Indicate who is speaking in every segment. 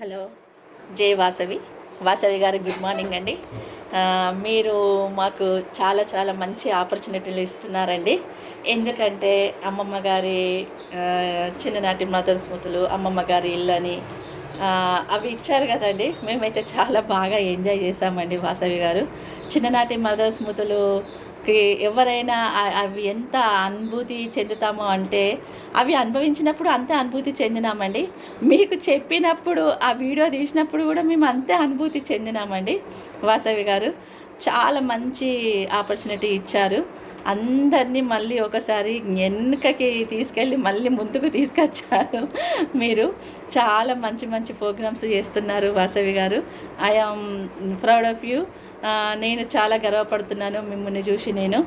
Speaker 1: Hello. జై వాసవి. వాసవి గారు good morning అండి. మీరు మాకు చాలా చాలా మంచి ఆపర్చునిటీలు ఇస్తున్నారండి. ఎందుకంటే అమ్మమ్మ గారి చిన్ననాటి మదర్ స్మృతులు అమ్మమ్మ గారి ఇల్లు అని అవి ఇచ్చారు కదండి. మేమైతే చాలా బాగా ఎంజాయ్ చేసామండి వాసవి గారు. చిన్ననాటి మదర్ స్మృతులు ఎవరైనా అవి ఎంత అనుభూతి చెందుతామో అంటే అవి అనుభవించినప్పుడు అంతే అనుభూతి చెందినామండి. మీకు చెప్పినప్పుడు ఆ వీడియో తీసినప్పుడు కూడా మేము అంతే అనుభూతి చెందినామండి. వాసవి గారు చాలా మంచి ఆపర్చునిటీ ఇచ్చారు. అందరినీ మళ్ళీ ఒకసారి వెనుకకి తీసుకెళ్ళి మళ్ళీ ముందుకు తీసుకొచ్చారు. మీరు చాలా మంచి మంచి ప్రోగ్రామ్స్ చేస్తున్నారు వాసవి గారు. ఐ ప్రౌడ్ ఆఫ్ యూ నేను చాలా గర్వపడుతున్నాను మిమ్మల్ని చూసి నేను.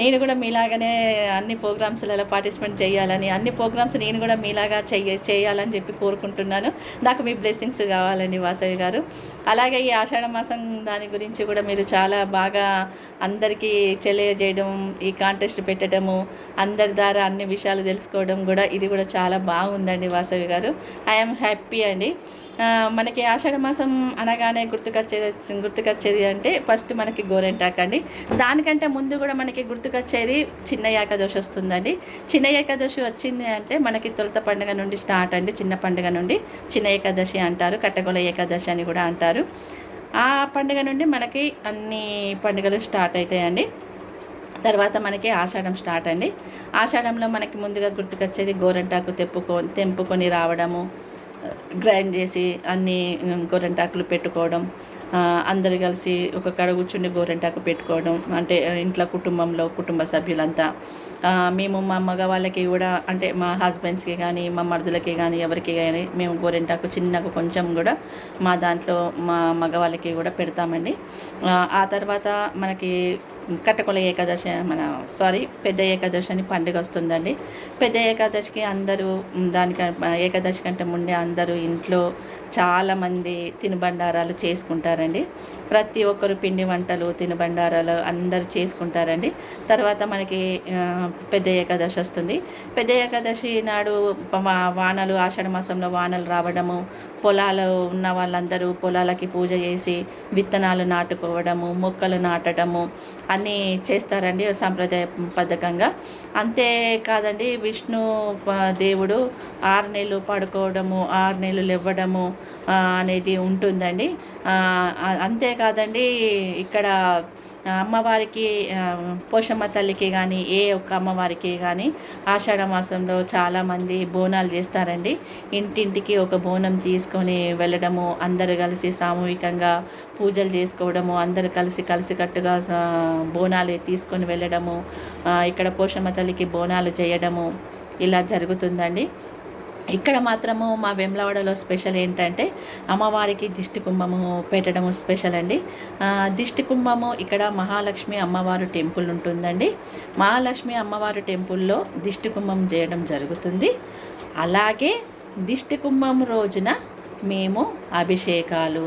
Speaker 1: నేను కూడా మీలాగానే అన్ని ప్రోగ్రామ్స్లలో పార్టిసిపేట్ చేయాలని అన్ని ప్రోగ్రామ్స్ నేను కూడా మీలాగా చెయ్య చేయాలని చెప్పి కోరుకుంటున్నాను. నాకు మీ బ్లెస్సింగ్స్ కావాలండి వాసవి గారు. అలాగే ఈ ఆషాఢ మాసం దాని గురించి కూడా మీరు చాలా బాగా అందరికీ తెలియజేయడం ఈ కాంటెస్ట్ పెట్టడము అందరి ద్వారా అన్ని విషయాలు తెలుసుకోవడం కూడా ఇది కూడా చాలా బాగుందండి వాసవి గారు. ఐఎమ్ హ్యాపీ అండి. మనకి ఆషాఢ మాసం అనగానే గుర్తుకొచ్చేది గుర్తుకొచ్చేది అంటే ఫస్ట్ మనకి గోరెంటాక్ అండి. దానికంటే ముందు కూడా మనకి గుర్తుకొచ్చేది చిన్న ఏకాదశి వస్తుందండి. చిన్న ఏకాదశి వచ్చింది అంటే మనకి తొలత పండుగ నుండి స్టార్ట్ అండి. చిన్న పండుగ నుండి చిన్న ఏకాదశి అంటారు కట్టగొల ఏకాదశి అని కూడా అంటారు. ఆ పండుగ నుండి మనకి అన్ని పండుగలు స్టార్ట్ అవుతాయండి తర్వాత మనకి ఆషాఢం స్టార్ట్ అండి. ఆషాఢంలో మనకి ముందుగా గుర్తుకొచ్చేది గోరంటాకు తెప్పుకో తెంపుకొని రావడము గ్రైండ్ చేసి అన్నీ గోరెంటాకులు పెట్టుకోవడం అందరు కలిసి ఒక కడ కూర్చుని గోరెంటాకు పెట్టుకోవడం అంటే ఇంట్లో కుటుంబంలో కుటుంబ సభ్యులంతా. మేము మా మగవాళ్ళకి కూడా అంటే మా హస్బెండ్స్కి కానీ మా మరుదులకి కానీ ఎవరికి కానీ మేము గోరెంటాకు చిన్నగా కొంచెం కూడా మా దాంట్లో మా మగవాళ్ళకి కూడా పెడతామండి. ఆ తర్వాత మనకి కట్టకొల ఏకాదశి మన సారీ పెద్ద ఏకాదశి అని పండుగ వస్తుందండి. పెద్ద ఏకాదశికి అందరూ దానిక ఏకాదశి కంటే ముందే అందరూ ఇంట్లో చాలామంది తినుబండారాలు చేసుకుంటారండి. ప్రతి ఒక్కరు పిండి వంటలు తినుబండారాలు అందరూ చేసుకుంటారండి. తర్వాత మనకి పెద్ద ఏకాదశి వస్తుంది. పెద్ద ఏకాదశి నాడు వానలు ఆషాఢ మాసంలో వానలు రావడము పొలాలు ఉన్న వాళ్ళందరూ పొలాలకి పూజ చేసి విత్తనాలు నాటుకోవడము మొక్కలు నాటడము అన్నీ చేస్తారండి సాంప్రదాయ పద్ధకంగా అంతేకాదండి విష్ణు దేవుడు ఆరు నెలలు పడుకోవడము ఆరు నెలలు ఇవ్వడము అనేది ఉంటుందండి. అంతేకాదండి ఇక్కడ అమ్మవారికి పోషమ్మ తల్లికి కానీ ఏ ఒక్క అమ్మవారికి కానీ ఆషాఢ మాసంలో చాలామంది బోనాలు చేస్తారండి. ఇంటింటికి ఒక బోనం తీసుకొని వెళ్ళడము అందరు కలిసి సామూహికంగా పూజలు చేసుకోవడము అందరు కలిసి కలిసికట్టుగా బోనాలు తీసుకొని వెళ్ళడము ఇక్కడ పోషమ్మ తల్లికి బోనాలు చేయడము ఇలా జరుగుతుందండి. ఇక్కడ మాత్రము మా వెమ్లవాడలో స్పెషల్ ఏంటంటే అమ్మవారికి దిష్టి కుంభము పెట్టడము స్పెషల్ అండి. దిష్టి కుంభము ఇక్కడ మహాలక్ష్మి అమ్మవారు టెంపుల్ ఉంటుందండి. మహాలక్ష్మి అమ్మవారు టెంపుల్లో దిష్టి కుంభం చేయడం జరుగుతుంది. అలాగే దిష్టి కుంభం రోజున మేము అభిషేకాలు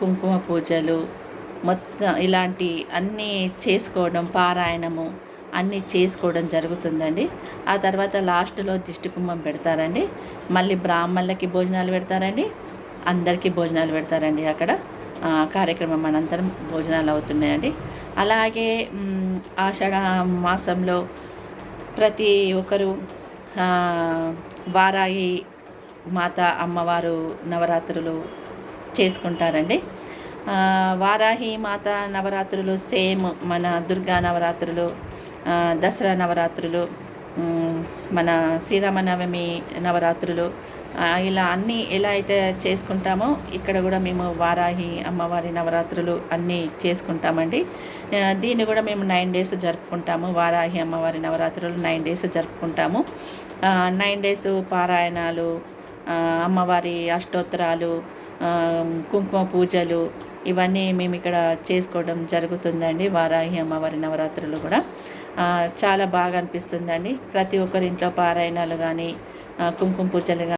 Speaker 1: కుంకుమ పూజలు మొత్తం ఇలాంటి అన్నీ చేసుకోవడం పారాయణము అన్నీ చేసుకోవడం జరుగుతుందండి. ఆ తర్వాత లాస్ట్లో దిష్టి కుంభం పెడతారండి. మళ్ళీ బ్రాహ్మణులకి భోజనాలు పెడతారండి. అందరికీ భోజనాలు పెడతారండి అక్కడ. కార్యక్రమం అనంతరం భోజనాలు అవుతున్నాయండి. అలాగే ఆషాఢ మాసంలో ప్రతి ఒక్కరు వారాయి వారాహి మాత అమ్మవారు నవరాత్రులు చేసుకుంటారండి. వారాహి మాత నవరాత్రులు సేమ్ మన దుర్గా నవరాత్రులు దసరా నవరాత్రులు మన శ్రీరామనవమి నవరాత్రులు ఇలా అన్నీ ఎలా అయితే చేసుకుంటామో ఇక్కడ కూడా మేము వారాహి అమ్మవారి నవరాత్రులు అన్నీ చేసుకుంటామండి. దీన్ని కూడా మేము నైన్ డేస్ జరుపుకుంటాము. వారాహి అమ్మవారి నవరాత్రులు నైన్ డేస్ జరుపుకుంటాము. నైన్ డేస్ పారాయణాలు అమ్మవారి అష్టోత్తరాలు కుంకుమ పూజలు ఇవన్నీ మేము ఇక్కడ చేసుకోవడం జరుగుతుందండి. వారాహి అమ్మవారి నవరాత్రులు కూడా. చాలా బాగా అనిపిస్తుందండి. ప్రతి ఒక్కరి ఇంట్లో పారాయణాలు కానీ కుంకుమ పూజలు కానీ